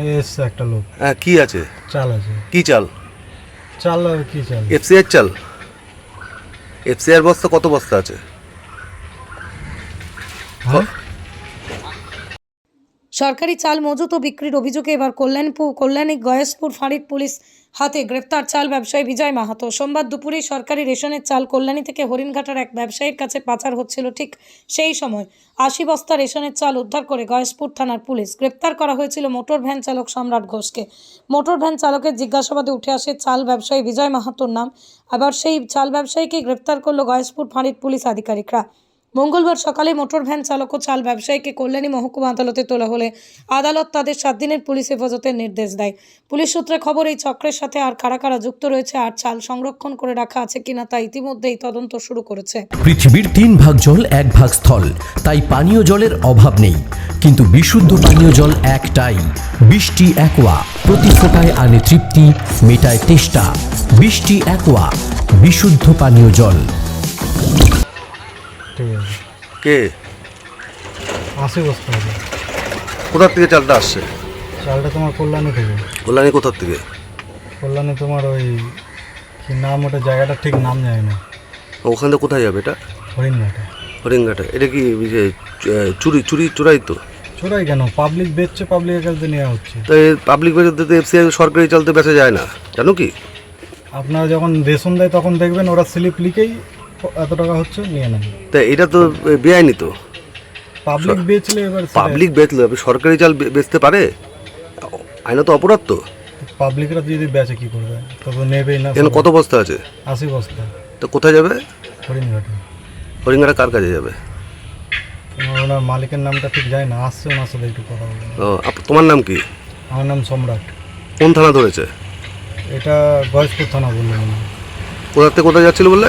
এসছে একটা লোক। হ্যাঁ কি আছে? চাল আছে। কি চাল? চাল আর কি চাল? এফসিআর চাল? এফসিআর বস্তা কত বস্তা আছে? হ্যাঁ? সরকারি চাল মজুত ও বিক্রির অভিযোগে এবার কল্যাণপুর কল্যাণী গয়েশপুর ফাঁড়ির পুলিশ হাতে গ্রেপ্তার চাল ব্যবসায়ী বিজয় মাহাতো। সোমবার দুপুরে সরকারি রেশনের চাল কল্যাণী থেকে হরিণঘাটার এক ব্যবসায়ীর কাছে পাচার হচ্ছিল ঠিক সেই সময়। আশি বস্তা রেশনের চাল উদ্ধার করে গয়েশপুর থানার পুলিশ। গ্রেপ্তার করা হয়েছিল মোটর ভ্যান চালক সম্রাট ঘোষকে। মোটর ভ্যান চালকের জিজ্ঞাসাবাদে উঠে আসে চাল ব্যবসায়ী বিজয় মাহাতোর নাম। আবার সেই চাল ব্যবসায়ীকে গ্রেপ্তার করল গয়েশপুর ফাঁড়ির পুলিশ আধিকারিকরা। মঙ্গলবার সকালে মোটর ভ্যান চালক ও চাল ব্যবসায়ীকে কল্যাণী মহকুমা আদালতে তোলা হলে আদালত তাদের সাত দিনের পুলিশ হেফাজতের নির্দেশ দেয়। পুলিশ সূত্রে খবর, এই চক্রের সাথে আর কারা কারা যুক্ত রয়েছে আর চাল সংরক্ষণ করে রাখা আছে কিনা তা ইতিমধ্যেই তদন্ত শুরু করেছে। পৃথিবীর তিন ভাগ জল, এক ভাগ স্থল। তাই পানীয় জলের অভাব নেই। কিন্তু বিশুদ্ধ পানীয় জল একটাই। বৃষ্টি, একোয়া। প্রতি ফোটায় আনে তৃপ্তি, মেটায় তেষ্টা। বৃষ্টি, একোয়া। বিশুদ্ধ পানীয় জল। কে? বস্তা কোথার থেকে চালটা আসছে? চালটা তোমার কল্যাণী থেকে। কল্যাণী কোথার থেকে? কল্যাণী তোমার ওই কি নাম ওটা জায়গাটা ঠিক নাম জানি না। ওখান থেকে কোথায় যাবে এটা? হরিণঘাটা। এটা কি চুরি চুরি চোরাই তো? চোরাই কেন? পাবলিক বেচছে পাবলিকের কাছে নেওয়া হচ্ছে। তাই পাবলিক বাজার তো এফসিআই সরকারি চাল তো বেচা যায় না। জানো কি? আপনারা যখন রেশন দেয় তখন দেখবেন ওরা স্লিপ লিখেই এত টাকা হচ্ছে নিয়ে নেন। তা এটা তো বেআইনি তো। পাবলিক বেচলে এবার পাবলিক বেচলে সরকারি চাল বেচতে পারে? আইনত তো অপরাধ তো। পাবলিকরা যদি বেচে কি করবে? তবে নেবেই না এখানে কত বস্তা আছে? আশি বস্তা। তো কোথায় যাবে? হরিণঘাটে। হরিঙ্গাটা কার কাছে যাবে? ওনার মালিকের নামটা ঠিক যায় না আসছে ওনার সাথে একটু কথা বলব। ও, তোমার নাম কি? আমার নাম সম্রাট। কোন থানা ধরেছে? এটা গয়েশপুর থানা বললাম। কোথা থেকে কোথায় যাচ্ছিল বললে?